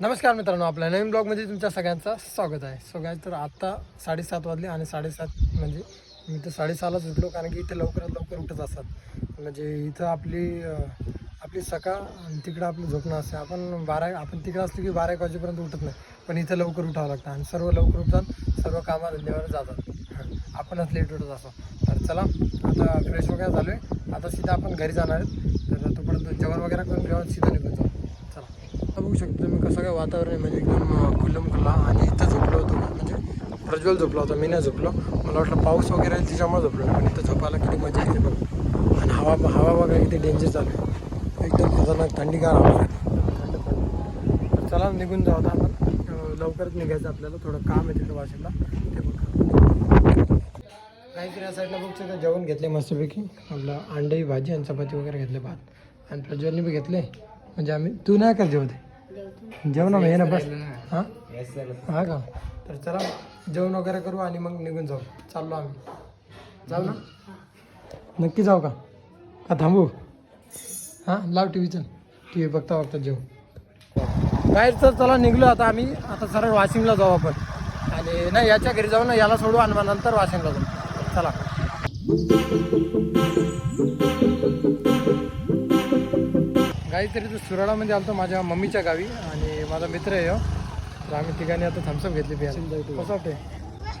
नमस्कार मित्रांनो आपल्या नवीन ब्लॉगमध्ये तुमच्या सगळ्यांचं स्वागत आहे. सो काय तर आत्ता साडेसात वाजले आणि साडेसात म्हणजे मी तर साडेसहालाच उठलो कारण की इथे लवकरात लवकर उठत असतात. म्हणजे इथं आपली आपली सकाळ आणि तिकडं आपलं झोपणं असते. आपण बारा आपण तिकडं असतो की बारा एक वाजेपर्यंत उठत नाही. पण इथं लवकर उठावं लागतं आणि सर्व लवकर उठतात सर्व कामाला धंद्यावर जातात. आपणच लेट उठत असतो. तर चला आता फ्रेश वगैरे झालो आहे आता सीधा आपण घरी जाणार आहेत. तर तोपर्यंत जेवण वगैरे करून घेऊन सीधा निघून जाऊ. बघू शकतो मी कसं काय वातावरण म्हणजे एकदम खुल्लम खुल्ला आणि इथं झोपलो होतो म्हणजे प्रज्वल झोपला होता मी नाही झोपलो. मला वाटलं पाऊस वगैरे आहे त्याच्यामुळे झोपलो पण इथं झोपायला किती मजा येते बघ. आणि हवा हवा बघा किती डेंजर चालू आहे. एकदम खतरनाक थंडीगार हवा आहे. थंड चला निघून जाऊ आता आपण. लवकरच निघायचं आपल्याला. थोडं काम आहे तिथं वाशिमला. ते बघ काहीतरी या साईडला बघ तिथं जेवण घेतले मस्तपैकी. आपलं अंडे भाजी आणि चपाती वगैरे घेतले भात. आणि प्रज्वलने बी घेतले. म्हणजे आम्ही तू नाही का जेवते? जेवण ये ना बस. हां? हा का? तर चला जेवण वगैरे करू आणि मग निघून जाऊ. चाललो आम्ही. जाऊ ना? नक्की जाऊ का? का थांबू? हां? लाव टी व्ही चल. टी व्ही बघता बघता जेवू. बाहेर तर चला निघलो आता आम्ही. आता सरळ वाशिमला जाऊ आपण. आणि नाही याच्या घरी जाऊ ना. याला सोडू आणि मग नंतर वाशिमला जाऊ. चला. काहीतरी तर सुराळामध्ये आलतो माझ्या मम्मीच्या गावी आणि माझा मित्र आहे ह्यो. तर आम्ही ठिकाणी आता थम्सअप घेतली पियाला कसं वाटते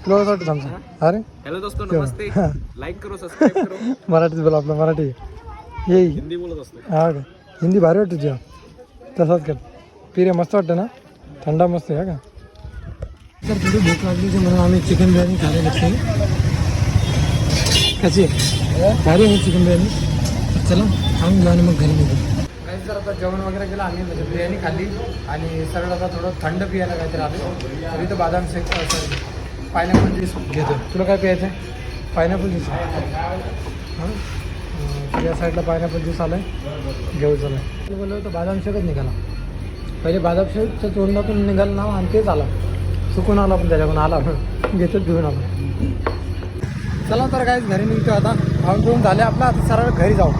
तुला कसं वाटतं थम्सअप अरे? हेलो दोस्तों? नमस्ते. हाँ. लाईक करो सबस्क्राईब करो. मराठीत बोला आपलं मराठी. ये. हिंदी बोलत असतो. हा का हिंदी भारी वाटते तुझ्या. तसाच कर. पिरे मस्त वाटतं ना? थंडा मस्त आहे हा का? तर थोडी भूक लागली होती म्हणून आम्ही चिकन बिर्याणी खायला घेतली कशी? आहे भारी आहे चिकन बिर्याणी? चला खाऊन घेऊ आणि मग घरी निघू. काही जर आता जेवण वगैरे केलं आम्ही म्हणजे बिर्याणी खाल्ली आणि सरळ आता थोडं थंड पियायला काहीतरी आलो तर बदाम बादाम शेक पायनॅपल ज्यूस घेतो. तुला काय प्यायचं आहे पायनॅपल ज्यूस हां? या साईडला पायनॅपल ज्यूस आलाय. घेऊ चला. बोललो तर बादाम शेकच निघाला. पहिले बादाम शेकच्या तोंडातून निघाला ना आणि तेच आला. चुकून आला पण त्याच्याकडून आला घेतोच घेऊन आला. चला तर काय घरी निघतो आता. खाऊन पिऊन झाले आपलं आता सरळ घरी जाऊ.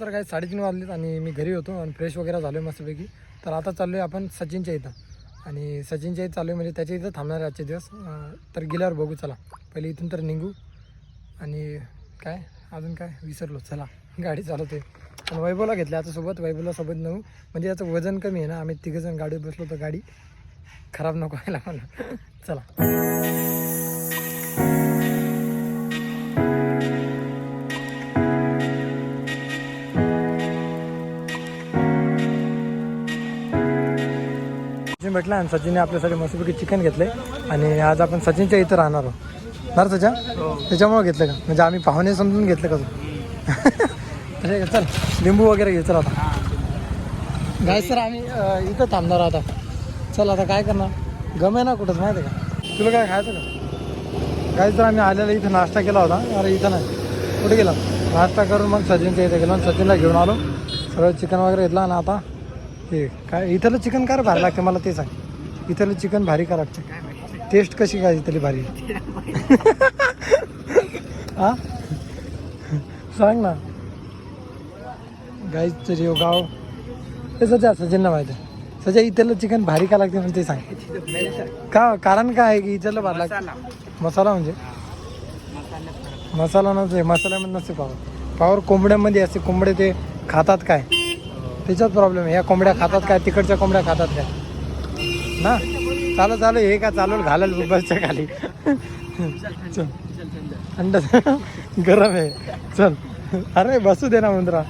तर काय साडेतीन वाजलेत आणि मी घरी होतो आणि फ्रेश वगैरे झालो आहे मस्तपैकी. तर आता चाललो आहे आपण सचिनच्या इथं. आणि सचिनच्या इथं चालू आहे म्हणजे त्याच्या इथं थांबणार आहे आजचे दिवस. तर गेल्यावर बघू चला. पहिले इथून तर निघू. आणि काय? अजून काय? विसरलो. चला. गाडी चालवते आणि वैभवला घेतले आता सोबत. वैभवला सोबत नऊ. म्हणजे याचं वजन कमी आहे ना. आम्ही तिघंजण गाडीत बसलो तर गाडी खराब नको व्हायला मला चला. भेटला आणि सचिनने आपल्यासाठी मस्तपैकी चिकन घेतले. आणि आज आपण सचिनच्या इथं राहणार आहोत. बरं सच्या त्याच्यामुळे घेतलं का? म्हणजे आम्ही पाहुणे समजून घेतलं का तू? चल लिंबू वगैरे घे चल आता. गाय सर आम्ही इथं थांबणार आता. चल आता काय करणार? गमे ना कुठंच माहिती आहे का? तुला काय खायचं का? काय तर आम्ही आलेला इथं नाश्ता केला होता. अरे इथं नाही. कुठे गेला? नाश्ता करून मग सचिनच्या इथे गेलो आणि सचिनला घेऊन आलो. सगळं चिकन वगैरे घेतलं आणि आता हे काय इथलं चिकन काय भारी लागते? मला ते सांग. इथलं चिकन भारी का लागते? टेस्ट कशी काय इथली भारी? हा? सांग ना. गाईच हो गाव. ते सध्या सचिनला माहिती आहे. सध्या इथलं चिकन भारी का लागते म्हणजे ते सांग. का कारण काय आहे की इथलं भारी लागते? मसाला. म्हणजे? मसाला नसते मसाल्यामध्ये नसते पावर पावर कोंबड्यामध्ये असते. कोंबडे ते खातात काय? त्याच्यात प्रॉब्लेम आहे. या कोंबड्या खातात काय? तिकडच्या कोंबड्या खातात काय? ना? चालू चालू. हे का चालू? घालेल बसच्या खाली. चल. थंड. गरम आहे. चल. अरे बसू दे ना मुंद्रा.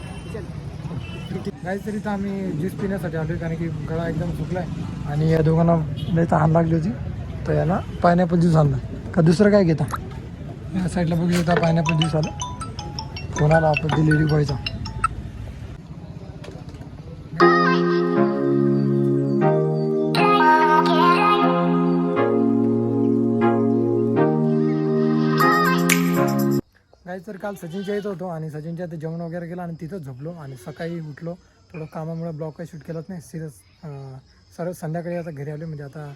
काहीतरी तर आम्ही ज्यूस पिण्यासाठी आलो कारण की गळा एकदम सुकलाय. आणि या दोघांना लय तहान लागली होती. तर याला पायनॅपल ज्यूस आणला. का दुसरं काय घेता? या साईडला बघू होता पायनॅपल ज्यूस आलं. कोणाला आला आपण डिलिव्हरी बॉयचा काही तर काल सचिनच्या येत होतो आणि सचिनच्या इथे जेवण वगैरे केलं आणि तिथंच झोपलो आणि सकाळी उठलो. थोडं कामामुळे ब्लॉग काही शूट केलंच नाही. सिरस सर्व संध्याकाळी आता घरी आले म्हणजे आता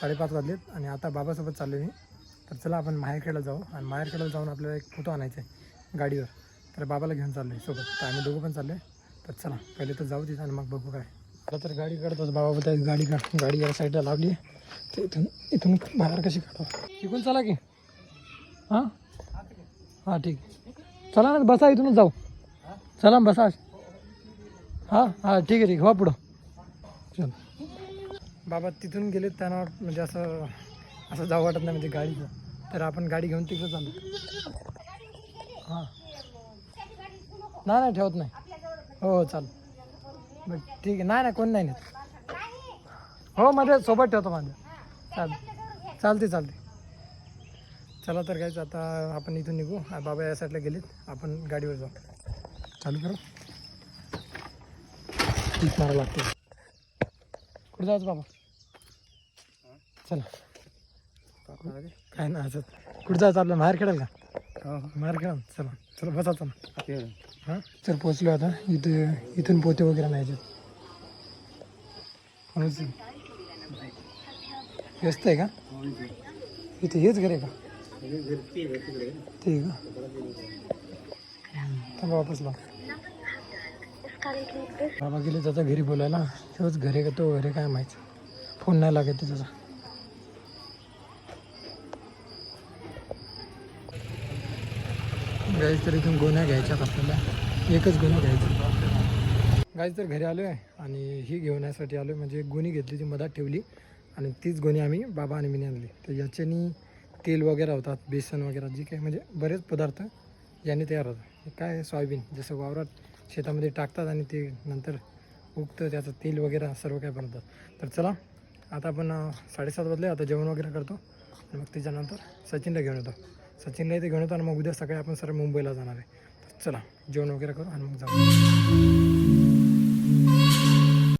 साडेपाच वाजलेत आणि आता बाबासोबत चाललो मी. तर चला आपण माहेरखेडला जाऊ. आणि माहेरखेडला जाऊन आपल्याला एक फोटो आणायचा आहे गाडीवर. तर बाबाला घेऊन चाललो आहे सोबत. तर आम्ही दोघं पण चाललो आहे तर चला पहिले तर जाऊ तिथं आणि मग बघू काय. आता तर गाडी काढतोच बाबा. बोलतात गाडी काढ गाडी या साईडला लावली. आहे तर इथून इथून बाहेर कशी काढतो शिकून चला की. हां? हां ठीक. चला ना बसा इथूनच जाऊ. चला ना बसा. हां हां ठीक आहे ठीक आहे. हो पुढं. चल. बाबा तिथून गेले त्यांना म्हणजे असं असं जाऊ वाटत नाही म्हणजे गाडीचं. तर आपण गाडी घेऊन तिकडं चालू. हां. नाही नाही ठेवत नाही. हो हो चाल बरं ठीक आहे. नाही नाही कोण नाही हो मध्ये सोबत ठेवतो माझ्या. चाल चालते चालते चला तर काहीच आता आपण इथून निघू. बाबा या साईडला गेलेत. आपण गाडीवर जाऊ. चालू करू. ठीक मारा लागते कुठं जायचं बाबा? चला. काय नाही असं. कुठं जायचं आपलं बाहेर खेळाल का? बाहेर खेळा चला. चला बसा चला. हां? चल पोचलो आता. इथे इथून पोते वगैरे नाही कोणाचं? व्यस्त आहे का? इथे हेच घर आहे का? ठीक आहे वापस लाव. बाबा गेले त्याचा घरी बोलायला. तोच घरी का तो घरी काय माहिती. फोन नाही लागत त्याचा. गाईज तर इथून गोण्या घ्यायच्यात आपल्याला. एकच गुन्हा घ्यायचा गाईज तर घरी आलो आहे आणि ही घेऊन आलो म्हणजे एक गोणी घेतली ती मधात ठेवली. आणि तीच गुन्हे आम्ही बाबा आणि मी आणली. तर याच्यानी तेल वगैरे होतात बेसन वगैरे जे काही म्हणजे बरेच पदार्थ याने तयार होतात. काय सोयाबीन. जसं वावरात शेतामध्ये टाकतात आणि ते नंतर उगतं त्याचं तेल वगैरे सर्व काय बनवतात. तर चला आता आपण साडेसात वाजले आता जेवण वगैरे करतो. आणि मग त्याच्यानंतर सचिनला घेऊन येतो. सचिनला इथे घेऊन येतो आणि मग उद्या सकाळी आपण सर्व मुंबईला जाणार आहे. तर चला जेवण वगैरे करू आणि मग जाऊ.